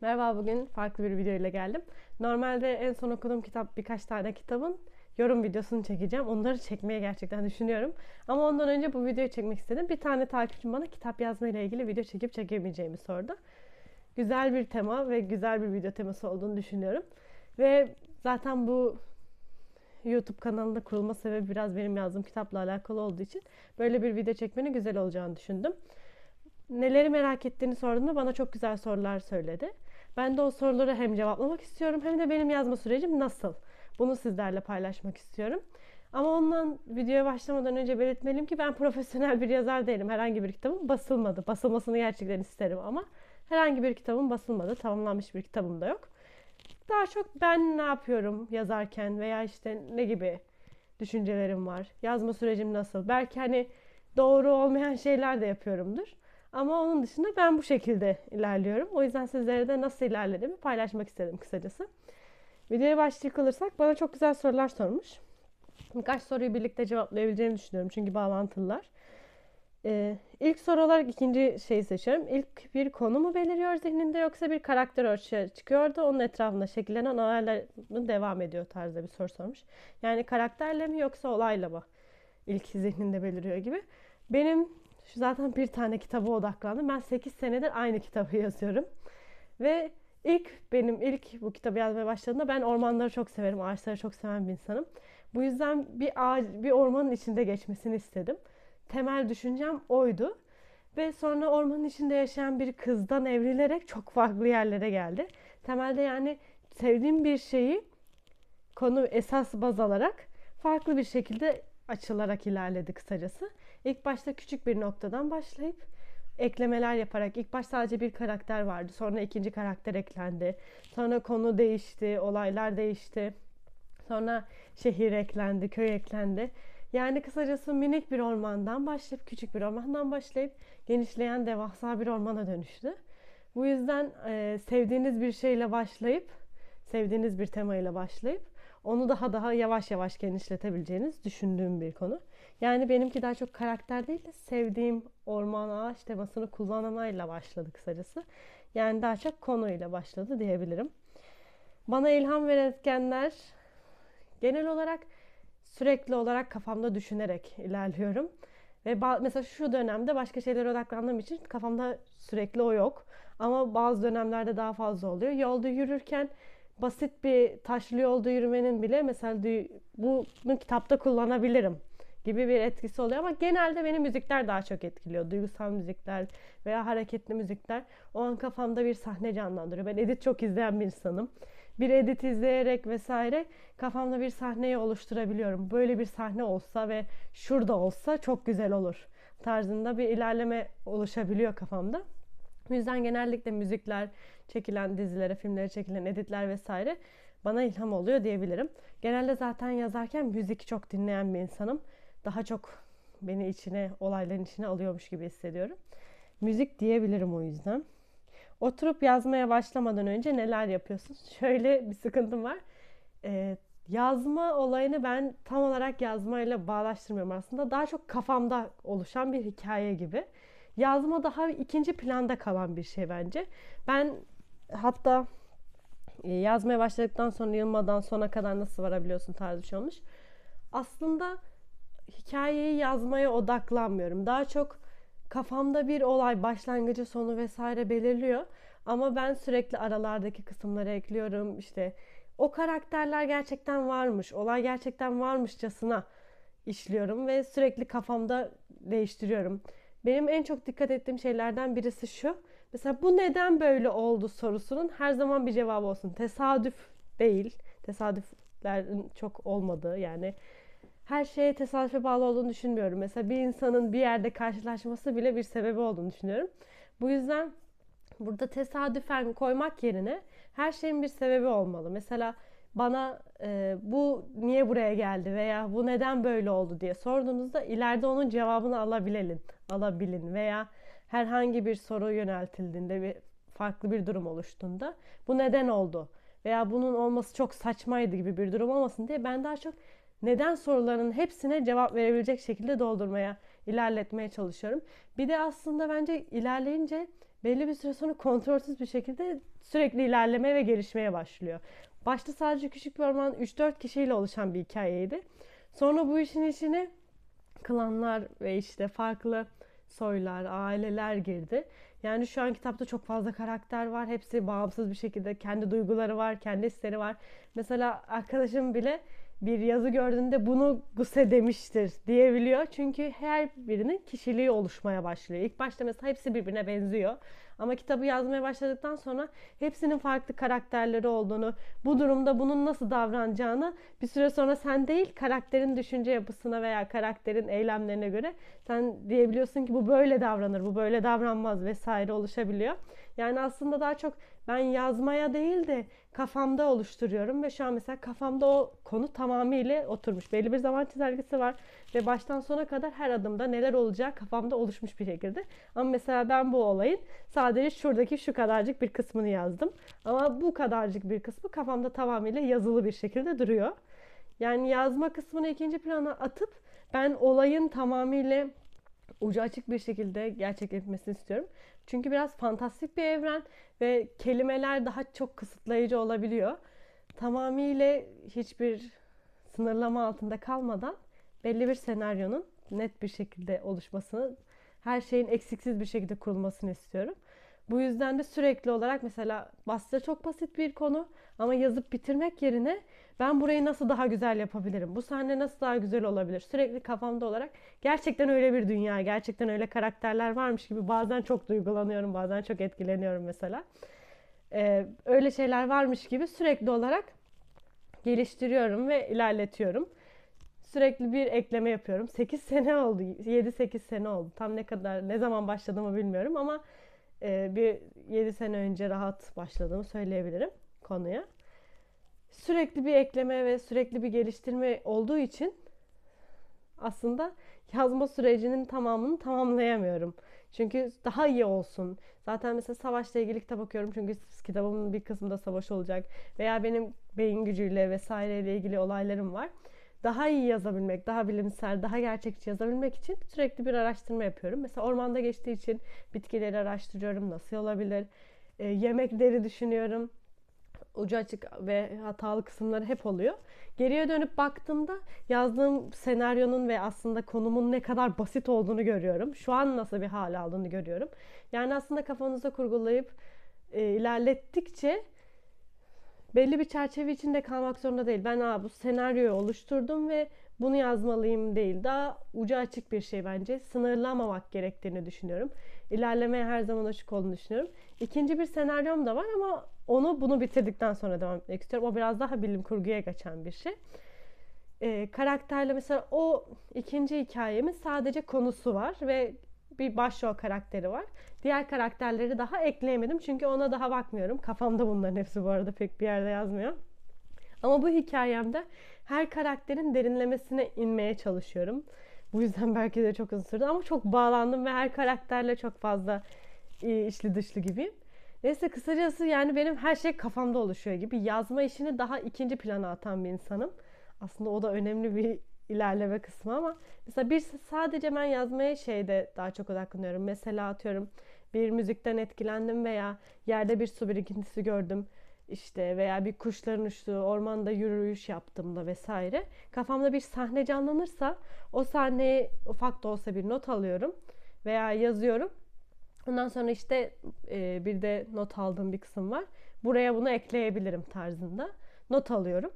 Merhaba bugün farklı bir video ile geldim. Normalde en son okuduğum kitap birkaç tane kitabın yorum videosunu çekeceğim. Onları çekmeye gerçekten düşünüyorum. Ama ondan önce bu videoyu çekmek istedim. Bir tane takipçim bana kitap yazma ile ilgili video çekip çekemeyeceğimi sordu. Güzel bir tema ve güzel bir video teması olduğunu düşünüyorum. Ve zaten bu YouTube kanalında kurulma sebebi biraz benim yazdığım kitapla alakalı olduğu için böyle bir video çekmenin güzel olacağını düşündüm. Neleri merak ettiğini sorduğumda bana çok güzel sorular söyledi. Ben de o soruları hem cevaplamak istiyorum hem de benim yazma sürecim nasıl? Bunu sizlerle paylaşmak istiyorum. Ama ondan videoya başlamadan önce belirtmeliyim ki ben profesyonel bir yazar değilim. Herhangi bir kitabım basılmadı. Basılmasını gerçekten isterim ama herhangi bir kitabım basılmadı. Tamamlanmış bir kitabım da yok. Daha çok ben ne yapıyorum yazarken veya işte ne gibi düşüncelerim var. Yazma sürecim nasıl? Belki hani doğru olmayan şeyler de yapıyorumdur. Ama onun dışında ben bu şekilde ilerliyorum. O yüzden sizlere de nasıl ilerlediğimi paylaşmak istedim kısacası. Videoya başlayacak olursak bana çok güzel sorular sormuş. Birkaç soruyu birlikte cevaplayabileceğimi düşünüyorum çünkü bağlantılılar. Ee, ilk soru olarak ikinci şeyi seçiyorum. İlk bir konu mu beliriyor zihninde yoksa bir karakter ortaya çıkıyordu. Onun etrafında şekillenen olaylar mı devam ediyor tarzda bir soru sormuş. Yani karakterle mi yoksa olayla mı ilk zihninde beliriyor gibi. Benim şu zaten bir tane kitaba odaklandım. Ben 8 senedir aynı kitabı yazıyorum. Ve ilk benim ilk bu kitabı yazmaya başladığımda ben ormanları çok severim. Ağaçları çok seven bir insanım. Bu yüzden bir ağaç, bir ormanın içinde geçmesini istedim. Temel düşüncem oydu. Ve sonra ormanın içinde yaşayan bir kızdan evrilerek çok farklı yerlere geldi. Temelde yani sevdiğim bir şeyi konu esas baz alarak farklı bir şekilde açılarak ilerledi kısacası. İlk başta küçük bir noktadan başlayıp eklemeler yaparak ilk baş sadece bir karakter vardı. Sonra ikinci karakter eklendi. Sonra konu değişti, olaylar değişti. Sonra şehir eklendi, köy eklendi. Yani kısacası minik bir ormandan başlayıp küçük bir ormandan başlayıp genişleyen devasa bir ormana dönüştü. Bu yüzden e, sevdiğiniz bir şeyle başlayıp sevdiğiniz bir temayla başlayıp onu daha daha yavaş yavaş genişletebileceğiniz düşündüğüm bir konu. Yani benimki daha çok karakter değil de sevdiğim orman ağaç temasını kullanamayla başladı kısacası. Yani daha çok konuyla başladı diyebilirim. Bana ilham veren etkenler genel olarak sürekli olarak kafamda düşünerek ilerliyorum. Ve mesela şu dönemde başka şeylere odaklandığım için kafamda sürekli o yok. Ama bazı dönemlerde daha fazla oluyor. Yolda yürürken basit bir taşlı yolda yürümenin bile mesela bunu kitapta kullanabilirim gibi bir etkisi oluyor ama genelde beni müzikler daha çok etkiliyor. Duygusal müzikler veya hareketli müzikler o an kafamda bir sahne canlandırıyor. Ben edit çok izleyen bir insanım. Bir edit izleyerek vesaire kafamda bir sahneyi oluşturabiliyorum. Böyle bir sahne olsa ve şurada olsa çok güzel olur tarzında bir ilerleme oluşabiliyor kafamda. O yüzden genellikle müzikler, çekilen dizilere, filmlere çekilen editler vesaire bana ilham oluyor diyebilirim. Genelde zaten yazarken müzik çok dinleyen bir insanım. Daha çok beni içine, olayların içine alıyormuş gibi hissediyorum. Müzik diyebilirim o yüzden. Oturup yazmaya başlamadan önce neler yapıyorsun? Şöyle bir sıkıntım var. Ee, yazma olayını ben tam olarak yazmayla bağlaştırmıyorum aslında. Daha çok kafamda oluşan bir hikaye gibi. Yazma daha ikinci planda kalan bir şey bence. Ben hatta e, yazmaya başladıktan sonra yılmadan sona kadar nasıl varabiliyorsun tarzı bir şey olmuş. Aslında hikayeyi yazmaya odaklanmıyorum. Daha çok kafamda bir olay başlangıcı sonu vesaire belirliyor. Ama ben sürekli aralardaki kısımları ekliyorum. İşte o karakterler gerçekten varmış, olay gerçekten varmışçasına işliyorum ve sürekli kafamda değiştiriyorum. Benim en çok dikkat ettiğim şeylerden birisi şu. Mesela bu neden böyle oldu sorusunun her zaman bir cevabı olsun. Tesadüf değil. Tesadüflerin çok olmadığı yani her şeye tesadüfe bağlı olduğunu düşünmüyorum. Mesela bir insanın bir yerde karşılaşması bile bir sebebi olduğunu düşünüyorum. Bu yüzden burada tesadüfen koymak yerine her şeyin bir sebebi olmalı. Mesela bana e, bu niye buraya geldi veya bu neden böyle oldu diye sorduğunuzda ileride onun cevabını alabilin, alabilin veya herhangi bir soru yöneltildiğinde bir farklı bir durum oluştuğunda bu neden oldu veya bunun olması çok saçmaydı gibi bir durum olmasın diye ben daha çok neden sorularının hepsine cevap verebilecek şekilde doldurmaya, ilerletmeye çalışıyorum. Bir de aslında bence ilerleyince belli bir süre sonra kontrolsüz bir şekilde sürekli ilerlemeye ve gelişmeye başlıyor. Başta sadece küçük bir orman 3-4 kişiyle oluşan bir hikayeydi. Sonra bu işin içine klanlar ve işte farklı soylar, aileler girdi. Yani şu an kitapta çok fazla karakter var. Hepsi bağımsız bir şekilde kendi duyguları var, kendi hisleri var. Mesela arkadaşım bile bir yazı gördüğünde bunu Guse demiştir diyebiliyor. Çünkü her birinin kişiliği oluşmaya başlıyor. İlk başta mesela hepsi birbirine benziyor. Ama kitabı yazmaya başladıktan sonra hepsinin farklı karakterleri olduğunu, bu durumda bunun nasıl davranacağını bir süre sonra sen değil karakterin düşünce yapısına veya karakterin eylemlerine göre sen diyebiliyorsun ki bu böyle davranır, bu böyle davranmaz vesaire oluşabiliyor. Yani aslında daha çok ben yazmaya değil de kafamda oluşturuyorum ve şu an mesela kafamda o konu tamamıyla oturmuş. Belli bir zaman çizelgesi var ve baştan sona kadar her adımda neler olacağı kafamda oluşmuş bir şekilde. Ama mesela ben bu olayın sadece şuradaki şu kadarcık bir kısmını yazdım. Ama bu kadarcık bir kısmı kafamda tamamıyla yazılı bir şekilde duruyor. Yani yazma kısmını ikinci plana atıp ben olayın tamamıyla ucu açık bir şekilde gerçekleşmesini istiyorum. Çünkü biraz fantastik bir evren ve kelimeler daha çok kısıtlayıcı olabiliyor. Tamamıyla hiçbir sınırlama altında kalmadan belli bir senaryonun net bir şekilde oluşmasını, her şeyin eksiksiz bir şekilde kurulmasını istiyorum. Bu yüzden de sürekli olarak mesela Basra çok basit bir konu ama yazıp bitirmek yerine ben burayı nasıl daha güzel yapabilirim? Bu sahne nasıl daha güzel olabilir? Sürekli kafamda olarak gerçekten öyle bir dünya, gerçekten öyle karakterler varmış gibi bazen çok duygulanıyorum, bazen çok etkileniyorum mesela. Ee, öyle şeyler varmış gibi sürekli olarak geliştiriyorum ve ilerletiyorum. Sürekli bir ekleme yapıyorum. 8 sene oldu, 7-8 sene oldu. Tam ne kadar, ne zaman başladığımı bilmiyorum ama e, bir 7 sene önce rahat başladığımı söyleyebilirim konuya sürekli bir ekleme ve sürekli bir geliştirme olduğu için aslında yazma sürecinin tamamını tamamlayamıyorum. Çünkü daha iyi olsun. Zaten mesela savaşla ilgili kitap okuyorum çünkü kitabımın bir kısmında savaş olacak. Veya benim beyin gücüyle vesaireyle ilgili olaylarım var. Daha iyi yazabilmek, daha bilimsel, daha gerçekçi yazabilmek için sürekli bir araştırma yapıyorum. Mesela ormanda geçtiği için bitkileri araştırıyorum. Nasıl olabilir? E, yemekleri düşünüyorum ucu açık ve hatalı kısımları hep oluyor. Geriye dönüp baktığımda yazdığım senaryonun ve aslında konumun ne kadar basit olduğunu görüyorum. Şu an nasıl bir hal aldığını görüyorum. Yani aslında kafanızda kurgulayıp e, ilerlettikçe belli bir çerçeve içinde kalmak zorunda değil. Ben Aa, bu senaryoyu oluşturdum ve bunu yazmalıyım değil. Daha ucu açık bir şey bence. Sınırlamamak gerektiğini düşünüyorum. İlerlemeye her zaman açık olduğunu düşünüyorum. İkinci bir senaryom da var ama onu bunu bitirdikten sonra devam etmek istiyorum. O biraz daha bilim kurguya geçen bir şey. Ee, karakterle mesela o ikinci hikayemin sadece konusu var ve bir başrol karakteri var. Diğer karakterleri daha ekleyemedim çünkü ona daha bakmıyorum. Kafamda bunların hepsi bu arada pek bir yerde yazmıyor. Ama bu hikayemde her karakterin derinlemesine inmeye çalışıyorum. Bu yüzden belki de çok uzun sürdü ama çok bağlandım ve her karakterle çok fazla e, içli dışlı gibiyim. Neyse kısacası yani benim her şey kafamda oluşuyor gibi. Yazma işini daha ikinci plana atan bir insanım. Aslında o da önemli bir ilerleme kısmı ama mesela bir sadece ben yazmaya şeyde daha çok odaklanıyorum. Mesela atıyorum bir müzikten etkilendim veya yerde bir su birikintisi gördüm işte veya bir kuşların uçtuğu ormanda yürüyüş yaptığımda vesaire kafamda bir sahne canlanırsa o sahneyi ufak da olsa bir not alıyorum veya yazıyorum. Ondan sonra işte e, bir de not aldığım bir kısım var. Buraya bunu ekleyebilirim tarzında not alıyorum.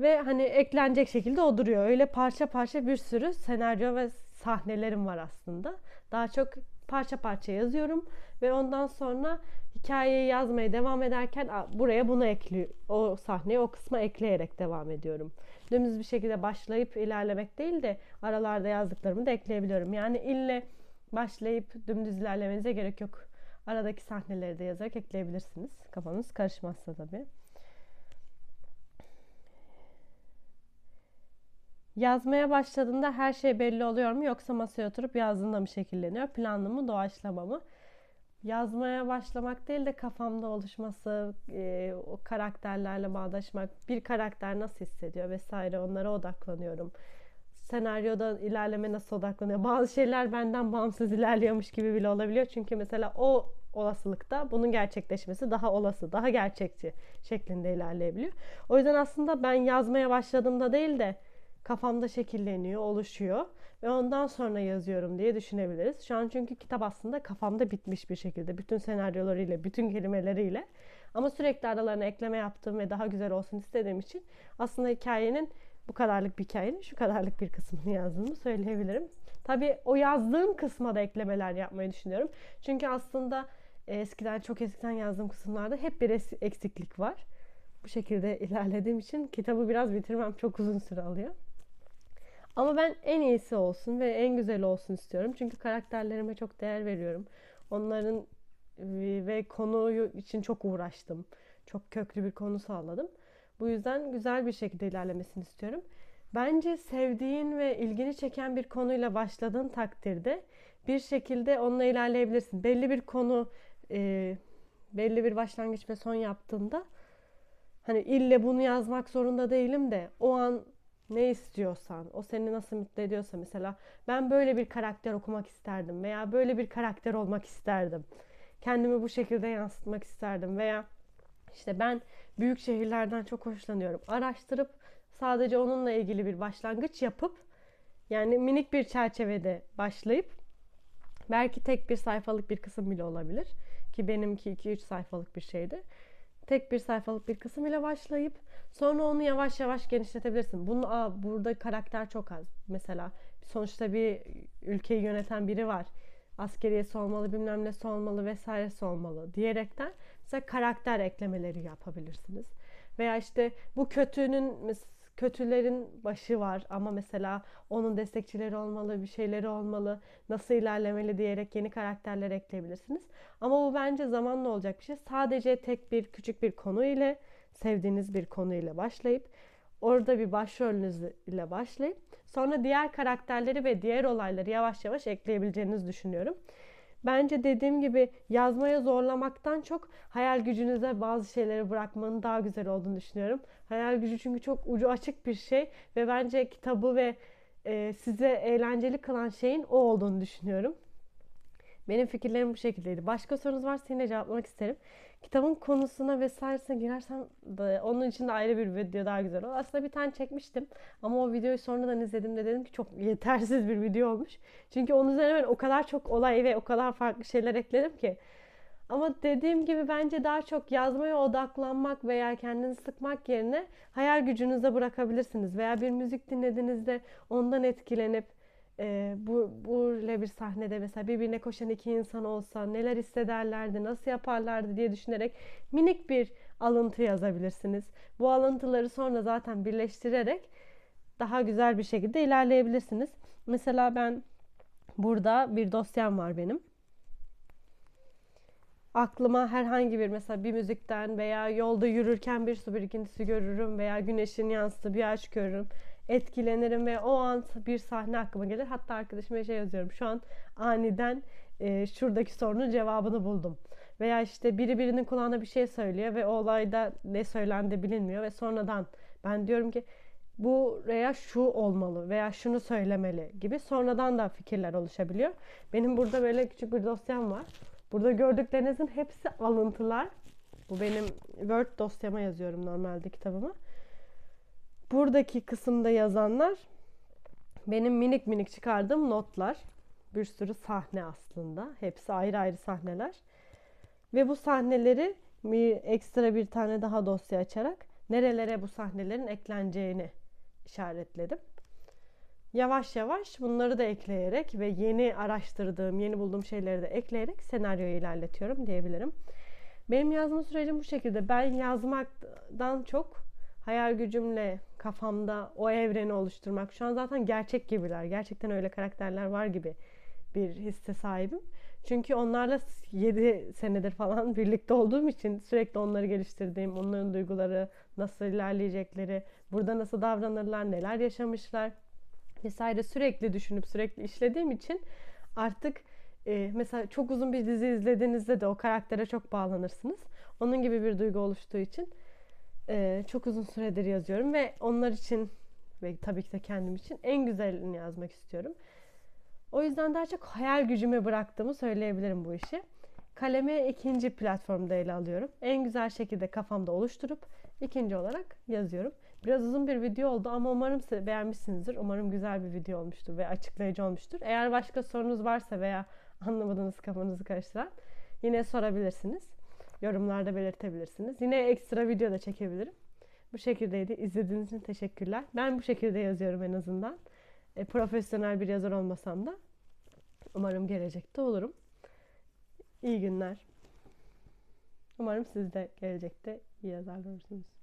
Ve hani eklenecek şekilde o duruyor. Öyle parça parça bir sürü senaryo ve sahnelerim var aslında. Daha çok parça parça yazıyorum ve ondan sonra hikayeyi yazmaya devam ederken buraya bunu ekliyor. O sahneyi o kısma ekleyerek devam ediyorum. Dümdüz bir şekilde başlayıp ilerlemek değil de aralarda yazdıklarımı da ekleyebiliyorum. Yani ille başlayıp dümdüz ilerlemenize gerek yok. Aradaki sahneleri de yazarak ekleyebilirsiniz. Kafanız karışmazsa tabii. Yazmaya başladığında her şey belli oluyor mu yoksa masaya oturup yazdığında mı şekilleniyor? Planlı mı, doğaçlama mı? Yazmaya başlamak değil de kafamda oluşması, e, o karakterlerle bağdaşmak, bir karakter nasıl hissediyor vesaire onlara odaklanıyorum. Senaryoda ilerleme nasıl odaklanıyor? Bazı şeyler benden bağımsız ilerliyormuş gibi bile olabiliyor. Çünkü mesela o olasılıkta bunun gerçekleşmesi daha olası, daha gerçekçi şeklinde ilerleyebiliyor. O yüzden aslında ben yazmaya başladığımda değil de kafamda şekilleniyor, oluşuyor ve ondan sonra yazıyorum diye düşünebiliriz. Şu an çünkü kitap aslında kafamda bitmiş bir şekilde. Bütün senaryolarıyla, bütün kelimeleriyle. Ama sürekli aralarına ekleme yaptığım ve daha güzel olsun istediğim için aslında hikayenin bu kadarlık bir hikayenin şu kadarlık bir kısmını yazdığımı söyleyebilirim. Tabii o yazdığım kısma da eklemeler yapmayı düşünüyorum. Çünkü aslında eskiden çok eskiden yazdığım kısımlarda hep bir eksiklik var. Bu şekilde ilerlediğim için kitabı biraz bitirmem çok uzun süre alıyor. Ama ben en iyisi olsun ve en güzel olsun istiyorum. Çünkü karakterlerime çok değer veriyorum. Onların ve konuyu için çok uğraştım. Çok köklü bir konu sağladım. Bu yüzden güzel bir şekilde ilerlemesini istiyorum. Bence sevdiğin ve ilgini çeken bir konuyla başladığın takdirde bir şekilde onunla ilerleyebilirsin. Belli bir konu, e, belli bir başlangıç ve son yaptığında hani ille bunu yazmak zorunda değilim de o an ne istiyorsan, o seni nasıl mutlu ediyorsa mesela ben böyle bir karakter okumak isterdim veya böyle bir karakter olmak isterdim. Kendimi bu şekilde yansıtmak isterdim veya işte ben büyük şehirlerden çok hoşlanıyorum. Araştırıp sadece onunla ilgili bir başlangıç yapıp yani minik bir çerçevede başlayıp belki tek bir sayfalık bir kısım bile olabilir ki benimki 2-3 sayfalık bir şeydi. Tek bir sayfalık bir kısım ile başlayıp sonra onu yavaş yavaş genişletebilirsin. Bunu aa, burada karakter çok az. Mesela sonuçta bir ülkeyi yöneten biri var. Askeriyesi olmalı, bilmem nesi olmalı vesairesi olmalı diyerekten mesela karakter eklemeleri yapabilirsiniz. Veya işte bu kötünün kötülerin başı var ama mesela onun destekçileri olmalı, bir şeyleri olmalı, nasıl ilerlemeli diyerek yeni karakterler ekleyebilirsiniz. Ama bu bence zamanla olacak bir şey. Sadece tek bir küçük bir konu ile, sevdiğiniz bir konu ile başlayıp orada bir başrolünüz ile başlayıp sonra diğer karakterleri ve diğer olayları yavaş yavaş ekleyebileceğinizi düşünüyorum. Bence dediğim gibi yazmaya zorlamaktan çok hayal gücünüze bazı şeyleri bırakmanın daha güzel olduğunu düşünüyorum. Hayal gücü çünkü çok ucu açık bir şey ve bence kitabı ve e, size eğlenceli kılan şeyin o olduğunu düşünüyorum. Benim fikirlerim bu şekildeydi. Başka sorunuz varsa yine cevaplamak isterim. Kitabın konusuna vesairesine girersem de onun için de ayrı bir video daha güzel olur. Aslında bir tane çekmiştim ama o videoyu sonradan izledim de dedim ki çok yetersiz bir video olmuş. Çünkü onun üzerine ben o kadar çok olay ve o kadar farklı şeyler ekledim ki. Ama dediğim gibi bence daha çok yazmaya odaklanmak veya kendinizi sıkmak yerine hayal gücünüze bırakabilirsiniz. Veya bir müzik dinlediğinizde ondan etkilenip e, bu böyle bir sahnede mesela birbirine koşan iki insan olsa neler hissederlerdi, nasıl yaparlardı diye düşünerek minik bir alıntı yazabilirsiniz. Bu alıntıları sonra zaten birleştirerek daha güzel bir şekilde ilerleyebilirsiniz. Mesela ben burada bir dosyam var benim. Aklıma herhangi bir mesela bir müzikten veya yolda yürürken bir su birikintisi görürüm veya güneşin yansıdığı bir ağaç görürüm etkilenirim ve o an bir sahne aklıma gelir. Hatta arkadaşıma şey yazıyorum. Şu an aniden e, şuradaki sorunun cevabını buldum. Veya işte biri birinin kulağına bir şey söylüyor ve o olayda ne söylendi bilinmiyor ve sonradan ben diyorum ki bu veya şu olmalı veya şunu söylemeli gibi sonradan da fikirler oluşabiliyor. Benim burada böyle küçük bir dosyam var. Burada gördüklerinizin hepsi alıntılar. Bu benim Word dosyama yazıyorum normalde kitabımı buradaki kısımda yazanlar benim minik minik çıkardığım notlar. Bir sürü sahne aslında. Hepsi ayrı ayrı sahneler. Ve bu sahneleri bir ekstra bir tane daha dosya açarak nerelere bu sahnelerin ekleneceğini işaretledim. Yavaş yavaş bunları da ekleyerek ve yeni araştırdığım, yeni bulduğum şeyleri de ekleyerek senaryoyu ilerletiyorum diyebilirim. Benim yazma sürecim bu şekilde. Ben yazmaktan çok hayal gücümle kafamda o evreni oluşturmak. Şu an zaten gerçek gibiler. Gerçekten öyle karakterler var gibi bir hisse sahibim. Çünkü onlarla 7 senedir falan birlikte olduğum için sürekli onları geliştirdiğim, onların duyguları, nasıl ilerleyecekleri, burada nasıl davranırlar, neler yaşamışlar vesaire sürekli düşünüp sürekli işlediğim için artık e, mesela çok uzun bir dizi izlediğinizde de o karaktere çok bağlanırsınız. Onun gibi bir duygu oluştuğu için e, çok uzun süredir yazıyorum ve onlar için ve tabii ki de kendim için en güzelini yazmak istiyorum. O yüzden daha çok hayal gücüme bıraktığımı söyleyebilirim bu işi. Kalemi ikinci platformda ele alıyorum. En güzel şekilde kafamda oluşturup ikinci olarak yazıyorum. Biraz uzun bir video oldu ama umarım beğenmişsinizdir. Umarım güzel bir video olmuştur ve açıklayıcı olmuştur. Eğer başka sorunuz varsa veya anlamadığınız kafanızı karıştıran yine sorabilirsiniz. Yorumlarda belirtebilirsiniz. Yine ekstra video da çekebilirim. Bu şekildeydi. İzlediğiniz için teşekkürler. Ben bu şekilde yazıyorum en azından. E, profesyonel bir yazar olmasam da umarım gelecekte olurum. İyi günler. Umarım siz de gelecekte iyi yazarlar olursunuz.